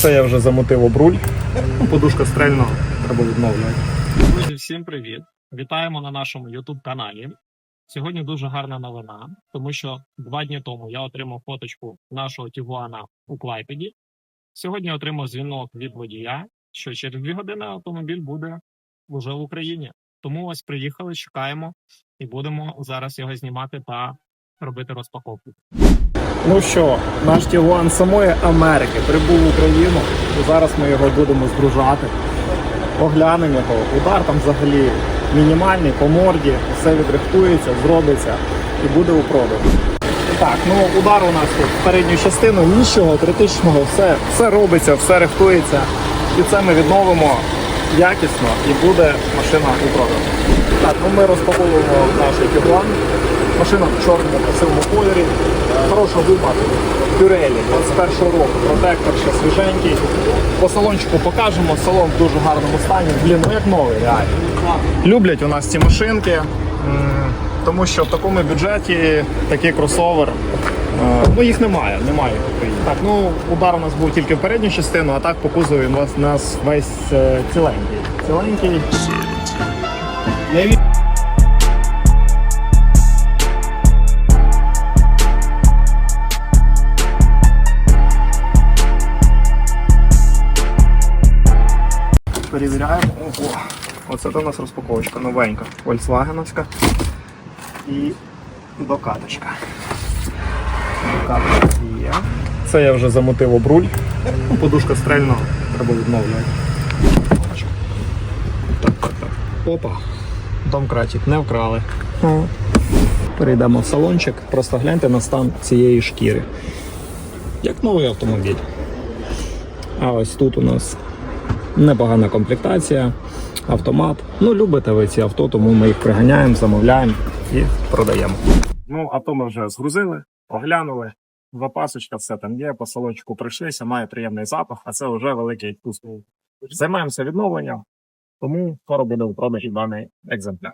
Це я вже замотив обруль. Подушка стрельна, треба відновлювати. Друзі, всім привіт! Вітаємо на нашому youtube каналі. Сьогодні дуже гарна новина, тому що два дні тому я отримав фоточку нашого Тігуана у Клайпеді. Сьогодні отримав дзвінок від водія, що через дві години автомобіль буде вже в Україні. Тому ось приїхали, чекаємо і будемо зараз його знімати та робити розпаковку. Ну що, наш Тігуан самої Америки прибув в Україну. Зараз ми його будемо згружати. Оглянемо його. Удар там взагалі мінімальний по морді, все відрихтується, зробиться і буде у продажу. Так, ну удар у нас тут в передню частину, нічого критичного, все, все робиться, все рихтується. І це ми відновимо якісно і буде машина у продажу. Так, ну ми розпаковуємо наш Тігуан. Машина в чорному красивому кольорі. Хороша гума. Пюрелі 21 року. Протектор ще свіженький. По салончику покажемо. Салон в дуже гарному стані. Блін, ну як новий, реально. Люблять у нас ці машинки. Тому що в такому бюджеті такий кросовер. е, Ну їх немає, немає в Україні. Так, ну удар у нас був тільки в передню частину, а так по кузові у нас, весь е, ціленький. Ціленький. Перевіряємо. Ого. Оце у нас розпаковочка новенька. Volkswagenовська. І докаточка. Докаточка є. Це я вже замотив обруль. Ну, Подушка стрельна, треба відновлювати. Так, так, так. Опа. Домкратик не вкрали. Перейдемо в салончик, просто гляньте на стан цієї шкіри. Як новий автомобіль. А ось тут у нас непогана комплектація, автомат. Ну, любите ви ці авто, тому ми їх приганяємо, замовляємо і продаємо. Ну, авто ми вже згрузили, оглянули. Запасочка, все там є, по салончику прийшлися, має приємний запах, а це вже великий вкус. Займаємося відновленням, тому скоро буде у продажі даний екземпляр.